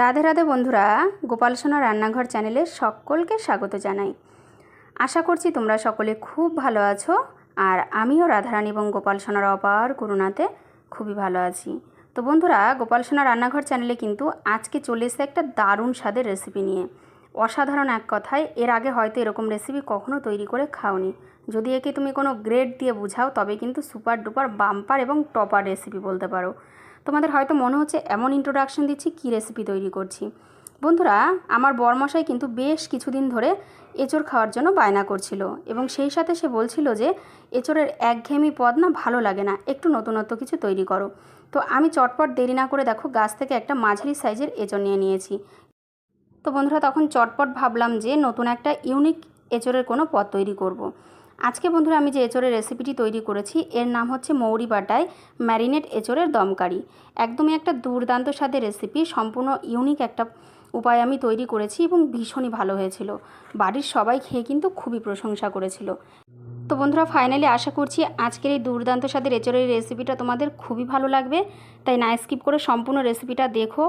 রাধে রাধে বন্ধুরা, গোপাল সোনা রান্নাঘর চ্যানেলে সকলকে স্বাগত জানাই। আশা করছি তোমরা সকলে খুব ভালো আছো আর আমিও রাধারানী এবং গোপাল সোনার অপার করুণাতে খুবই ভালো আছি। তো বন্ধুরা, গোপাল সোনা রান্নাঘর চ্যানেলে কিন্তু আজকে চলে এসেছে একটা দারুণ স্বাদের রেসিপি নিয়ে। অসাধারণ এক কথায়, এর আগে হয়তো এরকম রেসিপি কখনো তৈরি করে খাওনি। যদি একে তুমি কোনো গ্রেড দিয়ে বুঝাও, তবে কিন্তু সুপার ডুপার বাম্পার এবং টপার রেসিপি বলতে পারো। তোমাদের হয়তো মনে হচ্ছে এমন ইন্ট্রোডাকশন দিচ্ছি, কী রেসিপি তৈরি করছি। বন্ধুরা, আমার বরমশাই কিন্তু বেশ কিছুদিন ধরে এঁচড় খাওয়ার জন্য বায়না করছিল এবং সেই সাথে সে বলছিল যে এঁচড়ের একঘেয়েমি পদ না ভালো লাগে না, একটু নতুনত্ব কিছু তৈরি করো। তো আমি চটপট দেরি না করে দেখো গাছ থেকে একটা মাঝারি সাইজের এঁচড় নিয়ে নিয়েছি। তো বন্ধুরা, তখন চটপট ভাবলাম যে, নতুন একটা ইউনিক এঁচড়ের কোনো পদ তৈরি করব। আজকে বন্ধুরা আমি যে এঁচড়ের রেসিপিটি তৈরি করেছি, এর নাম হচ্ছে মৌরি বাটায় ম্যারিনেট এঁচড়ের দমকারি। একদমই একটা দুর্দান্ত স্বাদের রেসিপি সম্পূর্ণ ইউনিক একটা উপায় আমি তৈরি করেছি এবং ভীষণই ভালো হয়েছিল। বাড়ির সবাই খেয়ে কিন্তু খুবই প্রশংসা করেছিল। তো বন্ধুরা ফাইনালি আশা করছি আজকের এই দুর্দান্ত স্বাদের এঁচড়ের রেসিপিটা তোমাদের খুবই ভালো লাগবে। তাই না স্কিপ করে সম্পূর্ণ রেসিপিটা দেখো।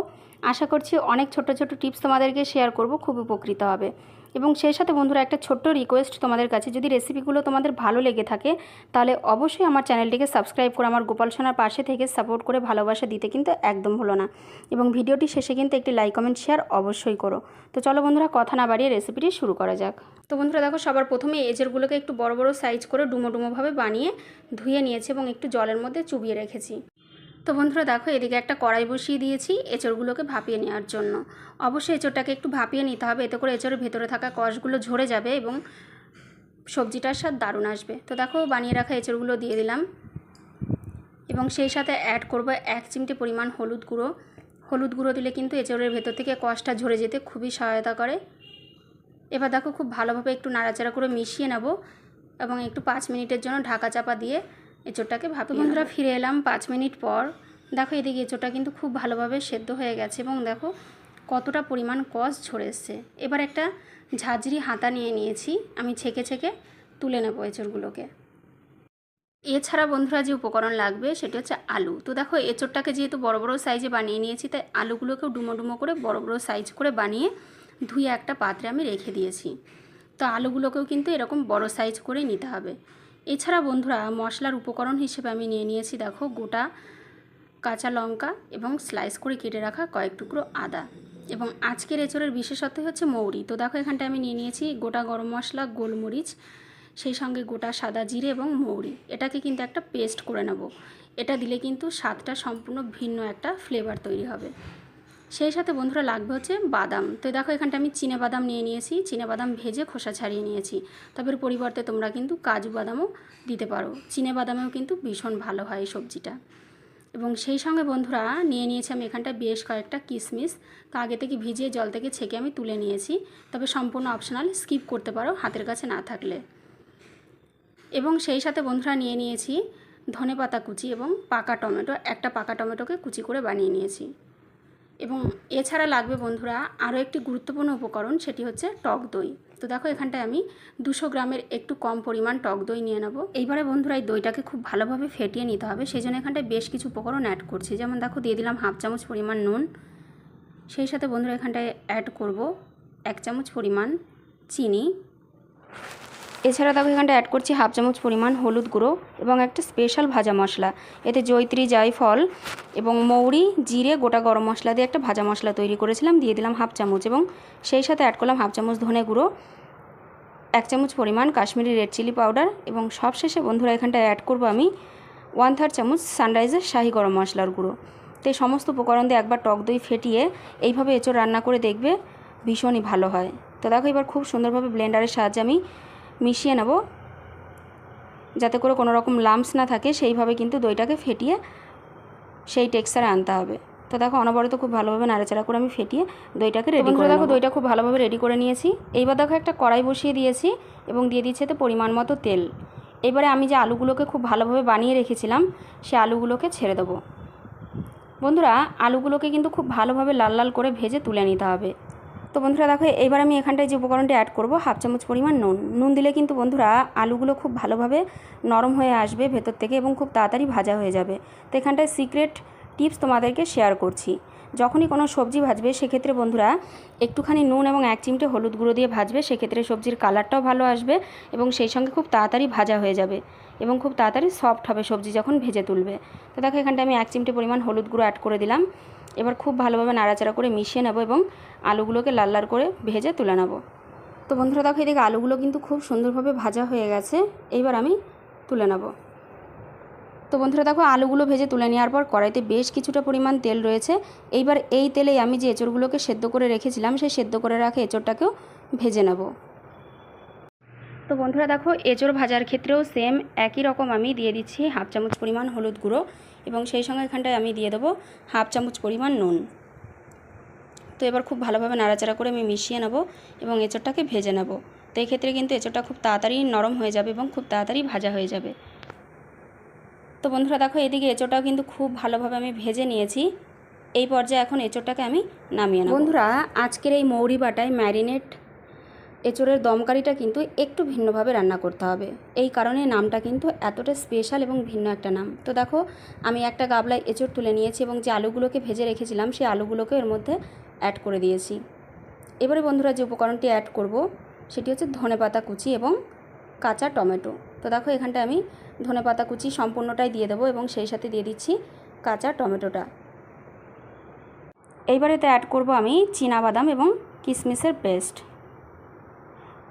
আশা করছি অনেক ছোট ছোট টিপস তোমাদেরকে শেয়ার করব, খুব উপকৃত হবে। এবং সেই সাথে বন্ধুরা একটা ছোট্ট রিকোয়েস্ট তোমাদের কাছে। যদি রেসিপিগুলো তোমাদের ভালো লেগে থাকে, তাহলে অবশ্যই আমার চ্যানেলটিকে সাবস্ক্রাইব করে আমার গোপাল সোনার পাশে থেকে সাপোর্ট করে ভালোবাসা দিতে কিন্তু একদম হলো না। এবং ভিডিওটি শেষে কিন্তু একটি লাইক কমেন্ট শেয়ার অবশ্যই করো। তো চলো বন্ধুরা, কথা না বাড়িয়ে রেসিপিটি শুরু করা যাক। তো বন্ধুরা, দেখো সবার প্রথমে এজেরগুলোকে একটু বড় বড় সাইজ করে ডুমো, ডুমোভাবে বানিয়ে ধুয়ে নিয়েছি এবং একটু জলের মধ্যে চুবিয়ে রেখেছি। তো বন্ধুরা দেখো, এদিকে একটা কড়াই বসিয়ে দিয়েছি এঁচড়গুলোকে ভাপিয়ে নেওয়ার জন্য। অবশ্যই এঁচড়টাকে একটু ভাপিয়ে নিতে হবে, এতে করে এঁচড়ের ভেতরে থাকা কষগুলো ঝরে যাবে এবং সবজিটার স্বাদ দারুণ আসবে। তো দেখো, বানিয়ে রাখা এঁচড়গুলো দিয়ে দিলাম এবং সেই সাথে অ্যাড করব এক চিমটে পরিমাণ হলুদ গুঁড়ো। হলুদ গুঁড়ো দিলে কিন্তু এঁচড়ের ভেতর থেকে কষটা ঝরে যেতে খুবই সহায়তা করে। এবার দেখো, খুব ভালোভাবে একটু নাড়াচাড়া করে মিশিয়ে নেব এবং একটু পাঁচ মিনিটের জন্য ঢাকা চাপা দিয়ে এঁচোড়টাকে ভাবি বন্ধুরা ফিরে এলাম পাঁচ মিনিট পর। দেখো এদিকে এঁচোড়টা কিন্তু খুব ভালোভাবে সেদ্ধ হয়ে গেছে এবং দেখো কতটা পরিমাণ কষ ঝরে এসছে। এবার একটা ঝাঁঝরি হাতা নিয়ে নিয়েছি আমি ছেঁকে ছেঁকে তুলে নেব এঁচোড়গুলোকে। এছাড়া বন্ধুরা যে উপকরণ লাগবে সেটি হচ্ছে আলু। তো দেখো এঁচোড়টাকে যেহেতু বড় বড় সাইজে বানিয়ে নিয়েছি তাই আলুগুলোকেও ডুমো ডুমো করে বড় বড় সাইজ করে বানিয়ে ধুয়ে একটা পাত্রে আমি রেখে দিয়েছি। তো আলুগুলোকেও কিন্তু এরকম বড় সাইজ করে নিতে হবে। এছাড়া বন্ধুরা, মশলার উপকরণ হিসেবে আমি নিয়ে নিয়েছি দেখো গোটা কাঁচা লঙ্কা এবং স্লাইস করে কেটে রাখা কয়েক টুকরো আদা। এবং আজকের এঁচড়ের বিশেষত্ব হচ্ছে মৌরি। তো দেখো এখানটায় আমি নিয়ে নিয়েছি গোটা গরম মশলা, গোলমরিচ, সেই সঙ্গে গোটা সাদা জিরে এবং মৌরি। এটাকে কিন্তু একটা পেস্ট করে নেব। এটা দিলে কিন্তু স্বাদটা সম্পূর্ণ ভিন্ন একটা ফ্লেভার তৈরি হবে। সেই সাথে বন্ধুরা লাগবে হচ্ছে বাদাম। তো দেখো, এখানটা আমি চিনে বাদাম নিয়ে নিয়েছি। চিনে বাদাম ভেজে খোসা ছাড়িয়ে নিয়েছি। তবে পরিবর্তে তোমরা কিন্তু কাজু বাদামও দিতে পারো। চিনে বাদামেও কিন্তু ভীষণ ভালো হয় সবজিটা। এবং সেই সঙ্গে বন্ধুরা নিয়ে নিয়েছি আমি এখানটায় বেশ কয়েকটা কিশমিশ তো আগে থেকে ভিজিয়ে জল থেকে ছেঁকে আমি তুলে নিয়েছি। তবে সম্পূর্ণ অপশনাল স্কিপ করতে পারো হাতের কাছে না থাকলে। এবং সেই সাথে বন্ধুরা নিয়ে নিয়েছি ধনে পাতা কুচি এবং পাকা টমেটো। একটা পাকা টমেটোকে কুচি করে বানিয়ে নিয়েছি। এবং এছাড়া লাগবে বন্ধুরা আরও একটি গুরুত্বপূর্ণ উপকরণ, সেটি হচ্ছে টক দই। তো দেখো এখানটায় আমি দুশো গ্রামের একটু কম পরিমাণ টক দই নিয়ে নেব। এইবারে বন্ধুরা এই দইটাকে খুব ভালোভাবে ফেটিয়ে নিতে হবে সেই জন্য এখানটায় বেশ কিছু উপকরণ অ্যাড করছি। যেমন দেখো দিয়ে দিলাম হাফ চামচ পরিমাণ নুন। সেই সাথে বন্ধুরা এখানটায় অ্যাড করব এক চামচ পরিমাণ চিনি। এছাড়া দেখো এখানটা অ্যাড করছি হাফ চামচ পরিমাণ হলুদ গুঁড়ো এবং একটা স্পেশাল ভাজা মশলা। এতে জৈত্রী জায়ফল এবং মৌরি, জিরে, গোটা গরম মশলা দিয়ে একটা ভাজা মশলা তৈরি করেছিলাম। দিয়ে দিলাম হাফ চামচ এবং সেই সাথে অ্যাড করলাম হাফ চামচ ধনে গুঁড়ো, এক চামচ পরিমাণ কাশ্মীরি রেড চিলি পাউডার এবং সবশেষে বন্ধুরা এখানটা অ্যাড করব আমি ওয়ান থার্ড চামচ সানরাইজের শাহি গরম মশলার গুঁড়ো। তো এই সমস্ত উপকরণ দিয়ে একবার টক দই ফেটিয়ে এইভাবে এঁচড় রান্না করে দেখবে ভীষণই ভালো হয়। তো দেখো এবার খুব সুন্দরভাবে ব্লেন্ডারের সাহায্যে আমি মিশিয়ে নেব। যাতে করে কোনো রকম লাম্পস না থাকে সেইভাবে কিন্তু দইটাকে ফেটিয়ে সেই টেক্সচারে আনতে হবে। তো দেখো অনবরত খুব ভালোভাবে নাড়াচাড়া করে আমি ফেটিয়ে দইটাকে রেডি করে দেখো দইটা খুব ভালোভাবে রেডি করে নিয়েছি। এইবার দেখো একটা কড়াই বসিয়ে দিয়েছি এবং দিয়ে দিচ্ছে এতে পরিমাণ মতো তেল। এবারে আমি যে আলুগুলোকে খুব ভালোভাবে বানিয়ে রেখেছিলাম সে আলুগুলোকে ছেড়ে দেবো। বন্ধুরা আলুগুলোকে কিন্তু খুব ভালোভাবে লাল লাল করে ভেজে তুলে নিতে হবে। তো বন্ধুরা দেখো, এবার আমি এখানটায় যে উপকরণটা অ্যাড করব হাফ চামচ পরিমাণ নুন। নুন দিলে কিন্তু বন্ধুরা আলুগুলো খুব ভালোভাবে নরম হয়ে আসবে ভেতর থেকে এবং খুব তাড়াতাড়ি ভাজা হয়ে যাবে। তো এখানটায় সিক্রেট টিপস তোমাদেরকে শেয়ার করছি। যখনই কোনো সবজি ভাজবে, সেক্ষেত্রে বন্ধুরা একটুখানি নুন এবং এক চিমটে হলুদ গুঁড়ো দিয়ে ভাজবে, সেক্ষেত্রে সবজির কালারটাও ভালো আসবে এবং সেই সঙ্গে খুব তাড়াতাড়ি ভাজা হয়ে যাবে এবং খুব তাড়াতাড়ি সফট হবে সবজি যখন ভেজে তুলবে। তো দেখো এখানটা আমি এক চিমটে পরিমাণ হলুদ গুঁড়ো অ্যাড করে দিলাম। এবার খুব ভালোভাবে নাড়াচাড়া করে মিশিয়ে নেব এবং আলুগুলোকে লাল লাল করে ভেজে তুলে নেব। তো বন্ধুরা দেখো এদিকে আলুগুলো কিন্তু খুব সুন্দরভাবে ভাজা হয়ে গেছে, এইবার আমি তুলে নেব। তো বন্ধুরা দেখো আলুগুলো ভেজে তুলে নেওয়ার পর কড়াইতে বেশ কিছুটা পরিমাণ তেল রয়েছে, এইবার এই তেলেই আমি যে এঁচড়গুলোকে সেদ্ধ করে রেখেছিলাম সেই সেদ্ধ করে রাখা এঁচড়টাকেও ভেজে নেব। তো বন্ধুরা দেখো এঁচড় ভাজার ক্ষেত্রেও সেম একই রকম আমি দিয়ে দিচ্ছি, হাফ চামচ পরিমাণ হলুদ গুঁড়ো এবং সেই সঙ্গে এখানটায় আমি দিয়ে দেবো হাফ চামচ পরিমাণ নুন। তো এবার খুব ভালোভাবে নাড়াচাড়া করে আমি মিশিয়ে নেব এবং এঁচড়টাকে ভেজে নেব। তো এই ক্ষেত্রে কিন্তু এঁচড়টা খুব তাড়াতাড়ি নরম হয়ে যাবে এবং খুব তাড়াতাড়ি ভাজা হয়ে যাবে। তো বন্ধুরা, দেখো এদিকে এঁচড়টাও কিন্তু খুব ভালোভাবে আমি ভেজে নিয়েছি। এই পর্যায়ে এখন এঁচড়টাকে আমি নামিয়ে নেব। বন্ধুরা, আজকের এই মৌরি বাটায় ম্যারিনেট এঁচড়ের দমকারিটা কিন্তু একটু ভিন্নভাবে রান্না করতে হবে। এই কারণে নামটা কিন্তু এতটা স্পেশাল এবং ভিন্ন একটা নাম। তো দেখো, আমি একটা গাবলায় এঁচড় তুলে নিয়েছি এবং যে আলুগুলোকে ভেজে রেখেছিলাম, সেই আলুগুলোকে এর মধ্যে অ্যাড করে দিয়েছি। এবারে বন্ধুরা যে উপকরণটি অ্যাড করব, সেটি হচ্ছে ধনেপাতা কুচি এবং কাঁচা টমেটো। তো দেখো, এখানটা আমি ধনেপাতা কুচি সম্পূর্ণটাই দিয়ে দেবো এবং সেই সাথে দিয়ে দিচ্ছি কাঁচা টমেটোটা। এইবারে এইবারেতে অ্যাড করব আমি বাদাম এবং কিশমিশের পেস্ট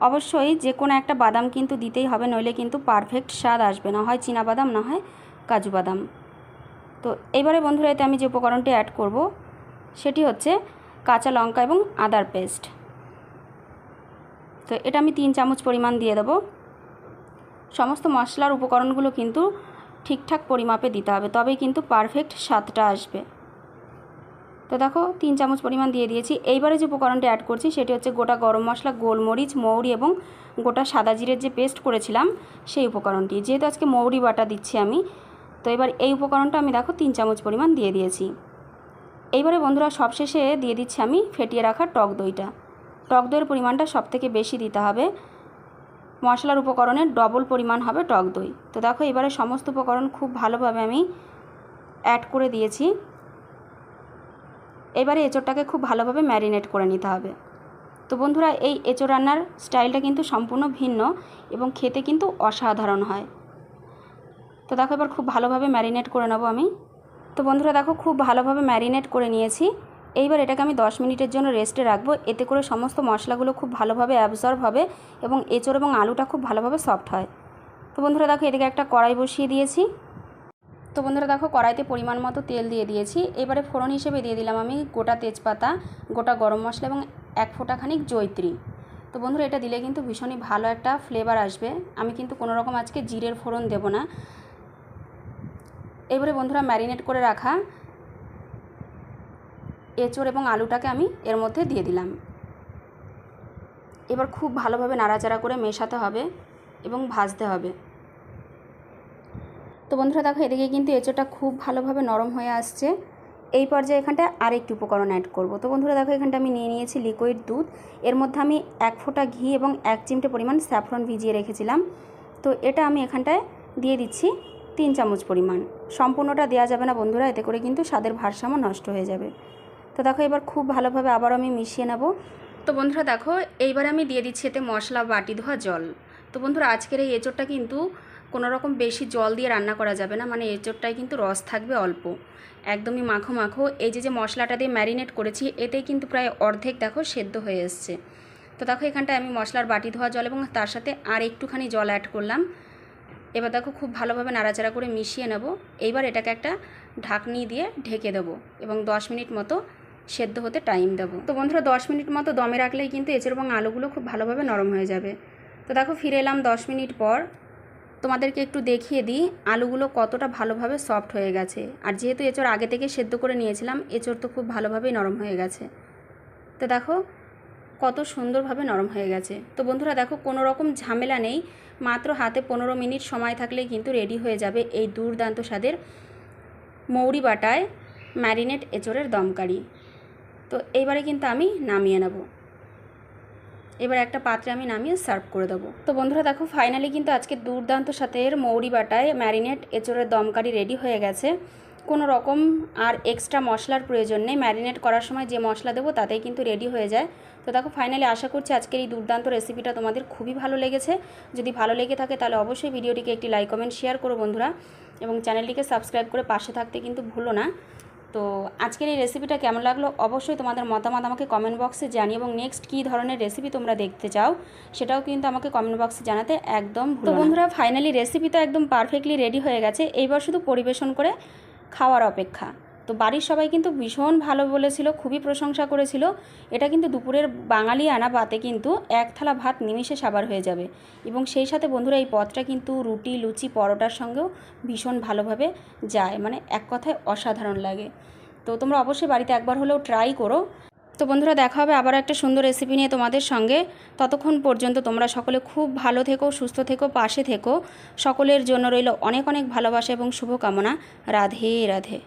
অবশ্যই যে কোনো একটা বাদাম কিন্তু দিতেই হবে, নইলে কিন্তু পারফেক্ট স্বাদ আসবে না। হয় বাদাম, না হয় কাজু বাদাম। তো এইবারে বন্ধুরা, এতে আমি যে উপকরণটি অ্যাড করব, সেটি হচ্ছে কাঁচা লঙ্কা এবং আদার পেস্ট তো এটা আমি তিন চামচ পরিমাণ দিয়ে দেবো। সমস্ত মশলার উপকরণগুলো কিন্তু ঠিকঠাক পরিমাপে দিতে হবে, তবেই কিন্তু পারফেক্ট স্বাদটা আসবে। তো দেখো, তিন চামচ পরিমাণ দিয়ে দিয়েছি। এইবারে যে উপকরণটা অ্যাড করছি, সেটি হচ্ছে গোটা গরম মশলা, গোলমরিচ, মৌরি এবং গোটা সাদা জিরের যে পেস্ট করেছিলাম, সেই উপকরণটি। যেহেতু আজকে মৌরি বাটা দিচ্ছি আমি, তো এবার এই উপকরণটা আমি দেখো, তিন চামচ পরিমাণ দিয়ে দিয়েছি। এইবারে বন্ধুরা, সবশেষে দিয়ে দিচ্ছি আমি ফেটিয়ে রাখা টক দইটা। টক দইয়ের পরিমাণটা সব থেকে বেশি দিতে হবে। মশলার উপকরণের ডবল পরিমাণ হবে টক দই। তো দেখো, এবারে সমস্ত উপকরণ খুব ভালোভাবে আমি অ্যাড করে দিয়েছি। এবারে এঁচোড়টাকে খুব ভালোভাবে ম্যারিনেট করে নিতে হবে। তো বন্ধুরা, এই এঁচোড় রান্নার স্টাইলটা কিন্তু সম্পূর্ণ ভিন্ন এবং খেতে কিন্তু অসাধারণ হয়। তো দেখো, এবার খুব ভালোভাবে ম্যারিনেট করে নেব আমি। তো বন্ধুরা, দেখো, খুব ভালোভাবে ম্যারিনেট করে নিয়েছি। এইবার এটাকে আমি দশ মিনিটের জন্য রেস্টে রাখব। এতে করে সমস্ত মশলাগুলো খুব ভালোভাবে অ্যাবজর্ব হবে এবং এঁচড় এবং আলুটা খুব ভালোভাবে সফট হয়। তো বন্ধুরা, দেখো, এদিকে একটা কড়াই বসিয়ে দিয়েছি। তো বন্ধুরা দেখো কড়াইতে পরিমাণ মতো তেল দিয়ে দিয়েছি। এবারে ফোড়ন হিসেবে দিয়ে দিলাম আমি গোটা তেজপাতা, গোটা গরম মশলা এবং এক ফোঁটা খানিক জৈত্রী তো বন্ধুরা এটা দিলে কিন্তু ভীষণই ভালো একটা ফ্লেভার আসবে। আমি কিন্তু কোনো রকম আজকে জিরের ফোড়ন দেব না। এবারে বন্ধুরা ম্যারিনেট করে রাখা এঁচড় এবং আলুটাকে আমি এর মধ্যে দিয়ে দিলাম। এবার খুব ভালোভাবে নাড়াচাড়া করে মেশাতে হবে এবং ভাজতে হবে। তো বন্ধুরা, দেখো, এদিকে কিন্তু এঁচড়টা খুব ভালোভাবে নরম হয়ে আসছে। এই পর্যায়ে এখানটা আরেকটি উপকরণ অ্যাড করব। তো বন্ধুরা, দেখো, এখানটা আমি নিয়ে নিয়েছি লিকুইড দুধ। এর মধ্যে আমি এক ফোঁটা ঘি এবং এক চিমটে পরিমাণ স্যাফরন ভিজিয়ে রেখেছিলাম। তো এটা আমি এখানটায় দিয়ে দিচ্ছি তিন চামচ পরিমাণ। সম্পূর্ণটা দেওয়া যাবে না বন্ধুরা, এতে করে কিন্তু স্বাদের ভারসাম্য নষ্ট হয়ে যাবে। তো দেখো, এবার খুব ভালোভাবে আবার আমি মিশিয়ে নেব। তো বন্ধুরা, দেখো, এইবার আমি দিয়ে দিচ্ছি এতে মশলা, বাটি, ধোয়া, জল। তো বন্ধুরা, আজকের এই এঁচোড়টা কিন্তু কোনো রকম বেশি জল দিয়ে রান্না করা যাবে না মানে এঁচোড়টায় কিন্তু রস থাকবে অল্প। একদমই মাখো মাখো। এই যে যে মশলাটা দিয়ে ম্যারিনেট করেছি, এতেই কিন্তু প্রায় অর্ধেক দেখো সেদ্ধ হয়ে এসছে। তো দেখো, এখানটায় আমি মশলার বাটি ধোয়া জল এবং তার সাথে আর একটুখানি জল অ্যাড করলাম। এবার দেখো, খুব ভালোভাবে নাড়াচাড়া করে মিশিয়ে নেব। এইবার এটাকে একটা ঢাকনি দিয়ে ঢেকে দেবো এবং দশ মিনিট মতো সেদ্ধ হতে টাইম দেবো। তো বন্ধুরা, দশ মিনিট মতো দমে রাখলেই কিন্তু এঁচড় এবং আলুগুলো খুব ভালোভাবে নরম হয়ে যাবে। তো দেখো, ফিরে এলাম দশ মিনিট পর। তোমাদেরকে একটু দেখিয়ে দিই, আলুগুলো কতটা ভালোভাবে সফট হয়ে গেছে। আর যেহেতু এঁচড় আগে থেকে সেদ্ধ করে নিয়েছিলাম, এঁচড় তো খুব ভালোভাবেই নরম হয়ে গেছে। তো দেখো, কত সুন্দরভাবে নরম হয়ে গেছে। তো বন্ধুরা দেখো, কোনো রকম ঝামেলা নেই। মাত্র হাতে পনেরো মিনিট সময় থাকলেই কিন্তু রেডি হয়ে যাবে এই দুর্দান্ত স্বাদের মৌরি বাটায় ম্যারিনেট এঁচড়ের দমকারি। তো এইবারে কিন্তু আমি নামিয়ে নেব। এবার একটা পাত্রে আমি নামিয়ে সার্ভ করে দেবো। তো বন্ধুরা দেখো ফাইনালি কিন্তু আজকে দুর্দান্ত সাথে মৌরি বাটায় ম্যারিনেট এঁচড়ের দমকারি রেডি হয়ে গেছে। কোনো রকম আর এক্সট্রা মশলার প্রয়োজন নেই। ম্যারিনেট করার সময় যে মশলা দেবো তাতেই কিন্তু রেডি হয়ে যায়। তো দেখো ফাইনালি আশা করছি আজকের এই দুর্দান্ত রেসিপিটা তোমাদের খুবই ভালো লেগেছে। যদি ভালো লেগে থাকে তাহলে অবশ্যই ভিডিওটিকে একটি লাইক কমেন্ট শেয়ার করো বন্ধুরা। এবং চ্যানেলটিকে সাবস্ক্রাইব করে পাশে থাকতে কিন্তু ভুলো না। তো আজকের এই রেসিপিটা কেমন লাগল? অবশ্যই তোমাদের মতামত আমাকে কমেন্ট বক্সে জানিয়ে এবং নেক্সট কী ধরনের রেসিপি তোমরা দেখতে চাও সেটাও কিন্তু আমাকে কমেন্ট বক্সে জানাতে একদম তো বন্ধুরা ফাইনালি রেসিপি তো একদম পারফেক্টলি রেডি হয়ে গেছে। এইবার শুধু পরিবেশন করে খাওয়ার অপেক্ষা। তো বাড়ির সবাই কিন্তু ভীষণ ভালো বলেছিল, খুবই প্রশংসা করেছিল। এটা কিন্তু দুপুরের বাঙালি আনা ভাতে কিন্তু এক থালা ভাত নিমিষে সাবার হয়ে যাবে। এবং সেই সাথে বন্ধুরা, এই পদটা কিন্তু রুটি, লুচি, পরোটার সঙ্গেও ভীষণ ভালোভাবে যায়। মানে এক কথায় অসাধারণ লাগে। তো তোমরা অবশ্যই বাড়িতে একবার হলেও ট্রাই করো। তো বন্ধুরা, দেখা হবে আবার একটা সুন্দর রেসিপি নিয়ে তোমাদের সঙ্গে। ততক্ষণ পর্যন্ত তোমরা সকলে খুব ভালো থেকো, সুস্থ থেকো, পাশে থেকো। সকলের জন্য রইল অনেক অনেক ভালোবাসা এবং শুভকামনা। রাধে রাধে।